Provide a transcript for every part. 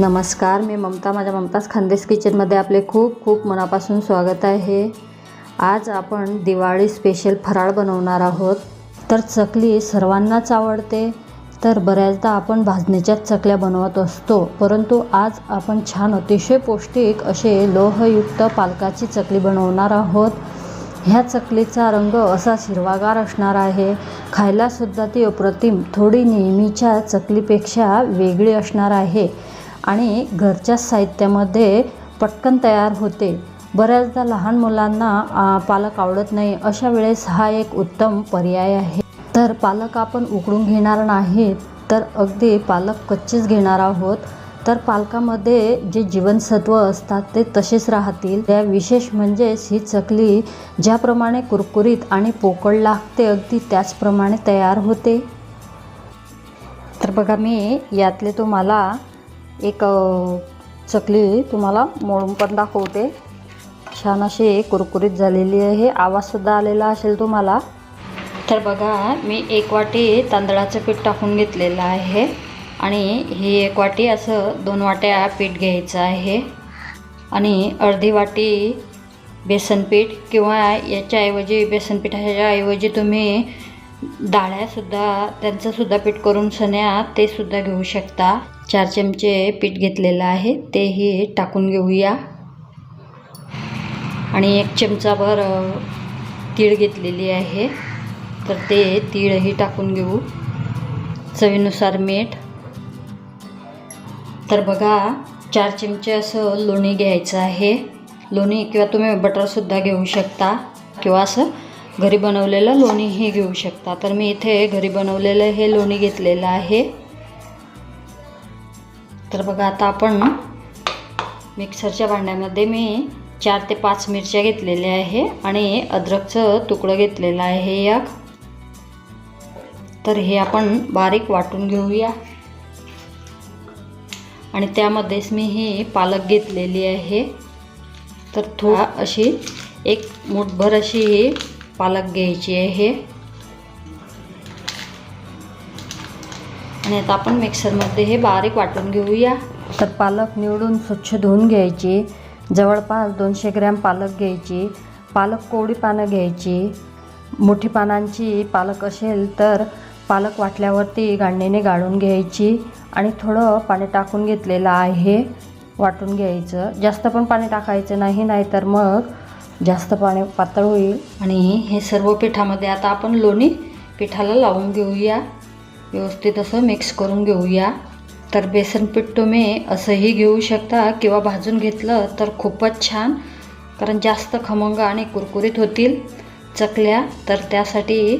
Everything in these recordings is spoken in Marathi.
नमस्कार मी ममता माझ्या ममताज खानदेश किचनमध्ये आपले खूप खूप मनापासून स्वागत आहे. आज आपण दिवाळी स्पेशल फराळ बनवणार आहोत. तर चकली सर्वांनाच आवडते. तर बऱ्याचदा आपण भाजणीच्याच चकल्या बनवत असतो. परंतु आज आपण छान अतिशय पौष्टिक असे लोहयुक्त पालकाची चकली बनवणार आहोत. ह्या चकलीचा रंग असा हिरवागार असणार आहे. खायलासुद्धा ती अप्रतिम थोडी नेहमीच्या चकलीपेक्षा वेगळी असणार आहे. आणि घरच्या साहित्यामध्ये पटकन तयार होते. बऱ्याचदा लहान मुलांना पालक आवडत नाही अशा वेळेस हा एक उत्तम पर्याय आहे. तर पालक आपण उकडून घेणार नाहीत तर अगदी पालक कच्चेच घेणार आहोत. तर पालकामध्ये जे जीवनसत्व असतात ते तसेच राहतील. त्या विशेष म्हणजेच ही चकली ज्याप्रमाणे कुरकुरीत आणि पोकळ लागते अगदी त्याचप्रमाणे तयार होते. तर बघा मी यातले तुम्हाला एक चकली तुम्हाला मोळून पण दाखवते. छान अशी कुरकुरीत झालेली आहे. आवाजसुद्धा आलेला असेल तुम्हाला. तर बघा मी एक वाटी तांदळाचं पीठ टाकून घेतलेलं आहे. आणि ही एक वाटी असं दोन वाट्या पीठ घ्यायचं आहे. आणि अर्धी वाटी बेसन पीठ किंवा याच्याऐवजी बेसन पिठाच्या ऐवजी तुम्ही डाळ्यासुद्धा त्यांचंसुद्धा पीठ करून सण्या ते सुद्धा घेऊ शकता. चार चमचे पीठ घेतलेलं आहे तेही टाकून घेऊया. आणि एक चमचाभर तीळ घेतलेली आहे. तर ते तीळही टाकून घेऊ. चवीनुसार मीठ. तर बघा चार चमचे असं लोणी घ्यायचं आहे. लोणी किंवा तुम्ही बटरसुद्धा घेऊ शकता. किंवा असं घरी बनवलेलं लोणी ही घेऊ शकता. तर मी इथे घरी बनवलेलं हे लोणी घेतलेलं आहे. तर बघा आता आपण मिक्सरच्या भांड्यामध्ये मी चार ते पाच मिरच्या घेतलेल्या आहे आणि अद्रकचं तुकडं घेतलेलं आहे एक. तर हे आपण बारीक वाटून घेऊया. आणि त्यामध्येच मी ही पालक घेतलेली आहे. तर थोडा अशी एक मुठभर अशी पालक घ्यायची आहे. आणि आता आपण मिक्सरमध्ये हे बारीक वाटून घेऊया. तर पालक निवडून स्वच्छ धुवून घ्यायची. जवळपास दोनशे ग्रॅम पालक घ्यायची. पालक कोवळी पानं घ्यायची. मोठी पानांची पालक असेल तर पालक वाटल्यावरती गांडीने गाळून घ्यायची. आणि थोडं पाणी टाकून घेतलेलं आहे. वाटून घ्यायचं. जास्त पण पाणी टाकायचं नाही नाहीतर मग जास्त पाणी पातळ होईल. आणि हे सर्व पिठामध्ये आता आपण लोणी पिठाला लावून घेऊया. व्यवस्थित असं मिक्स करून घेऊया. तर बेसन पीठ तुम्ही असंही घेऊ शकता किंवा भाजून घेतलं तर खूपच छान कारण जास्त खमंग आणि कुरकुरीत होतील चकल्या. तर त्यासाठी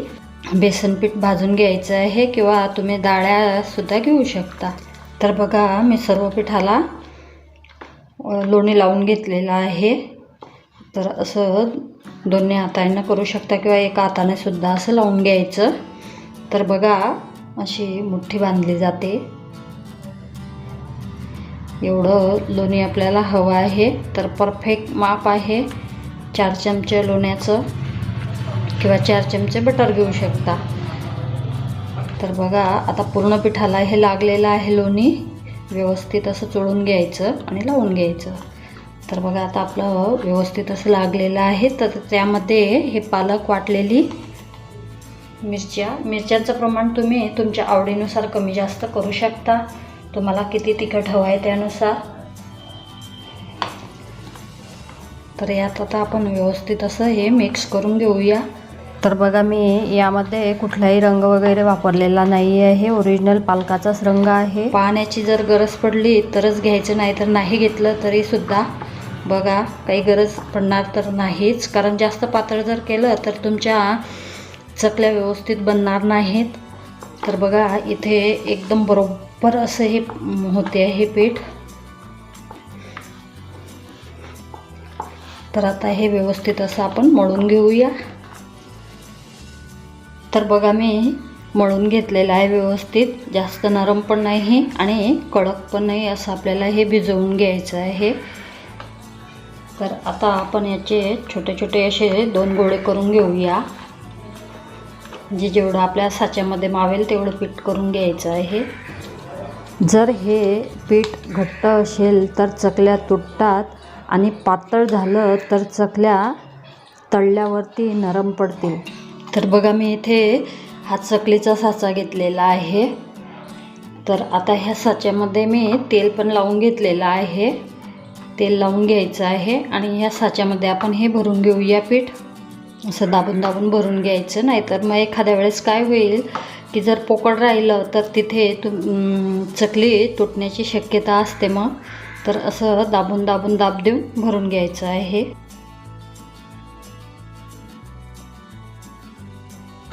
बेसन पीठ भाजून घ्यायचं आहे किंवा तुम्ही डाळ्यासुद्धा घेऊ शकता. तर बघा मी सर्व पिठाला लोणी लावून घेतलेलं आहे. तर असं दोन्ही हाताने करू शकता किंवा एका हाताने सुद्धा असं लावून घ्यायचं. तर बघा अशी मुठ्ठी बांधली जाते. एवढं लोणी आपल्याला हवं आहे. तर परफेक्ट माप आहे. चार चमचे लोण्याचं किंवा चार चमचे बटर घेऊ शकता. तर बघा आता पूर्ण पिठाला हे लागलेलं आहे लोणी. व्यवस्थित असं चोळून घ्यायचं आणि लावून घ्यायचं. तर बघा आता आपलं व्यवस्थित असं लागलेलं आहे. तर त्यामध्ये हे पालक वाटलेली मिरच्या. मिरच्यांचं प्रमाण तुम्ही तुमच्या आवडीनुसार कमी जास्त करू शकता. तुम्हाला किती तिखट हवं आहे त्यानुसार. तर यात आता आपण व्यवस्थित असं हे मिक्स करून घेऊया. तर बघा मी यामध्ये कुठलाही रंग वगैरे वापरलेला नाही आहे. ओरिजिनल पालकाचाच रंग आहे. पाण्याची जर गरज पडली तरच घ्यायचं नाही तर नाही घेतलं तरीसुद्धा बघा काही गरज पडणार तर नाहीच. कारण जास्त पातळ जर केलं तर तुमच्या चकल्या व्यवस्थित बनणार नाहीत. तर बघा इथे एकदम बरोबर असं हे होते हे पीठ. तर आता हे व्यवस्थित असं आपण मळून घेऊया. तर बघा मी मळून घेतलेलं आहे व्यवस्थित. जास्त नरम पण नाही आणि कडक पण नाही असं आपल्याला हे भिजवून घ्यायचं आहे. तर आता आपण याचे छोटे छोटे असे दोन गोळे करून घेऊया. जे जेवढं आपल्या साच्यामध्ये मावेल तेवढं पीठ करून घ्यायचं आहे. जर हे पीठ घट्ट असेल तर चकल्या तुटतात आणि पातळ झालं तर चकल्या तळल्यावरती नरम पडतील. तर बघा मी इथे हा चकलीचा साचा घेतलेला आहे. तर आता ह्या साच्यामध्ये मी तेल पण लावून घेतलेलं आहे. तेल लावून घ्यायचं आहे आणि ह्या साच्यामध्ये आपण हे भरून घेऊया पीठ. असं दाबून दाबून भरून घ्यायचं नाहीतर मग एखाद्या वेळेस काय होईल की जर पोकळ राहिलं तर तिथे तु चकली तुटण्याची शक्यता असते मग. तर असं दाबून दाबून दाब देऊन भरून घ्यायचं आहे.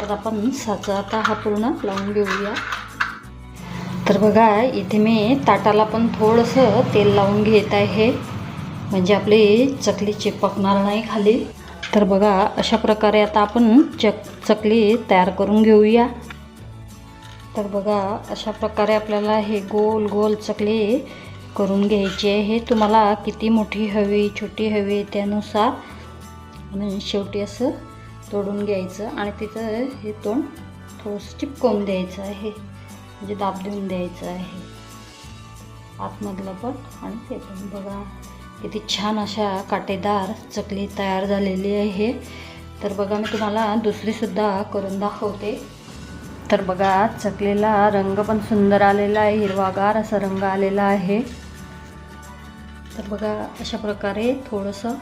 तर आपण साचा आता हा पूर्ण लावून घेऊया. तर बघा इथे मी ताटाला पण थोडंसं तेल लावून घेत आहे. म्हणजे आपली चकली चिपकणार नाही खाली. तर बघा अशा प्रकारे आता आपण चक चकली तयार करून घेऊया. तर बघा अशा प्रकारे आपल्याला हे गोल गोल चकली करून घ्यायची आहे. हे तुम्हाला किती मोठी हवी छोटी हवी त्यानुसार. आणि शेवटी असं तोडून घ्यायचं आणि तिथं हे तोंड थोडंसं चिपकवून द्यायचं आहे. म्हणजे दाब देऊन द्यायचं आहे. आतमधलं पण आणि ते पण बघा. किती छान अशा काटेदार चकली तयार झालेली आहे. तर बघा मी तुम्हाला दुसरीसुद्धा करून दाखवते. तर बघा चकलीला रंग पण सुंदर आलेला आहे हिरवागार असा रंग आलेला आहे. तर बघा अशा प्रकारे थोडंसं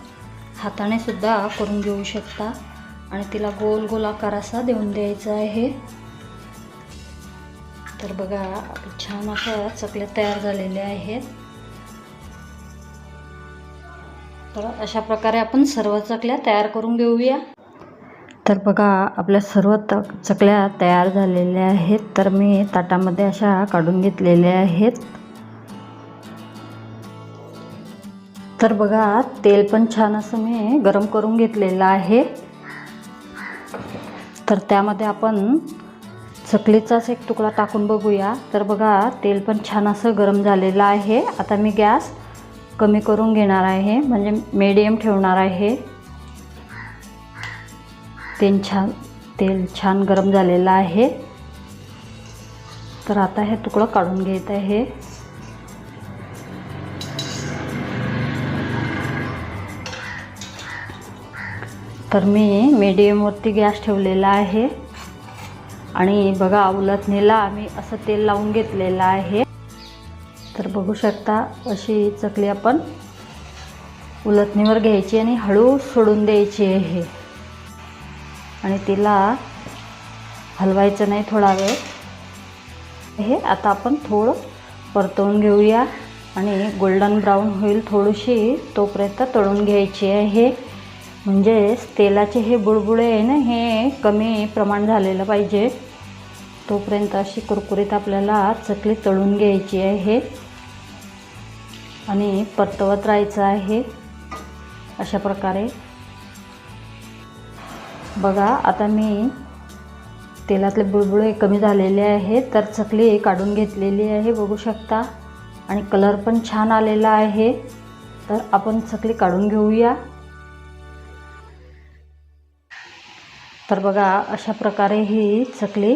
हाताने सुद्धा करून घेऊ शकता आणि तिला गोल गोल आकार असा देऊन द्यायचा आहे. तर बघा छान अशा चकल्या तयार झालेल्या आहेत. तर अशा प्रकारे आपण सर्व चकल्या तयार करून घेऊया. तर बघा आपल्या सर्व त चकल्या तयार झालेल्या आहेत. तर मी ताटामध्ये अशा काढून घेतलेल्या आहेत. तर बघा तेल पण छान असं मी गरम करून घेतलेलं आहे. तर त्यामध्ये आपण चकलीचाच एक तुकडा टाकून बघूया. तर बघा तेल पण छान असं गरम झालेलं आहे. आता मी गॅस कमी करून घेणार आहे म्हणजे मीडियम ठेवणार आहे. तेल छान तेल छान गरम झालेलं आहे. तर आता हे तुकडं काढून घेत आहे. तर मी मीडियमवरती गॅस ठेवलेला आहे. आणि बघा उलटणीला मी असं तेल लावून घेतलेलं आहे. तर बघू शकता अशी चकली आपण उलटणीवर घ्यायची आणि हळू सोडून द्यायची आहे आणि तिला हलवायचं नाही थोडा वेळ. हे आता आपण थोडं परतवून घेऊया आणि गोल्डन ब्राऊन होईल थोडीशी तोपर्यंत तळून घ्यायची आहे. म्हणजेच तेलाचे हे बुळबुळे आहे ना हे कमी प्रमाण झालेलं पाहिजे. तोपर्यंत अशी कुरकुरीत आपल्याला चकली तळून घ्यायची आहे. आणि परतवत राहायचं आहे. अशा प्रकारे. बघा आता मी तेलातले बुळबुळे कमी झालेले आहे तर चकली काढून घेतलेली आहे बघू शकता. आणि कलर पण छान आलेला आहे. तर आपण चकली काढून घेऊया. तर बघा अशा प्रकारे ही चकली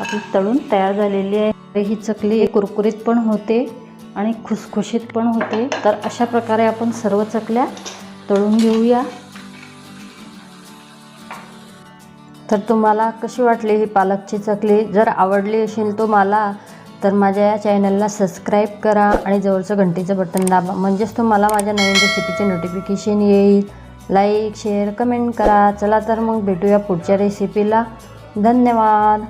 आपली तळून तयार झालेली आहे. ही चकली कुरकुरीत पण होते. आणि खुसखुशीत पण होते. तर अशा प्रकारे आपण सर्व चकल्या तळून घेऊया. तर तुम्हाला कशी वाटली ही पालकची चकली? जर आवडली असेल तो मला तर माझ्या या चॅनलला सबस्क्राईब करा आणि जवळचं घंटीचं बटन दाबा. म्हणजेच तुम्हाला माझ्या नवीन रेसिपीचे नोटिफिकेशन येईल. लाईक शेअर कमेंट करा. चला तर मग भेटूया पुढच्या रेसिपीला धन्यवाद.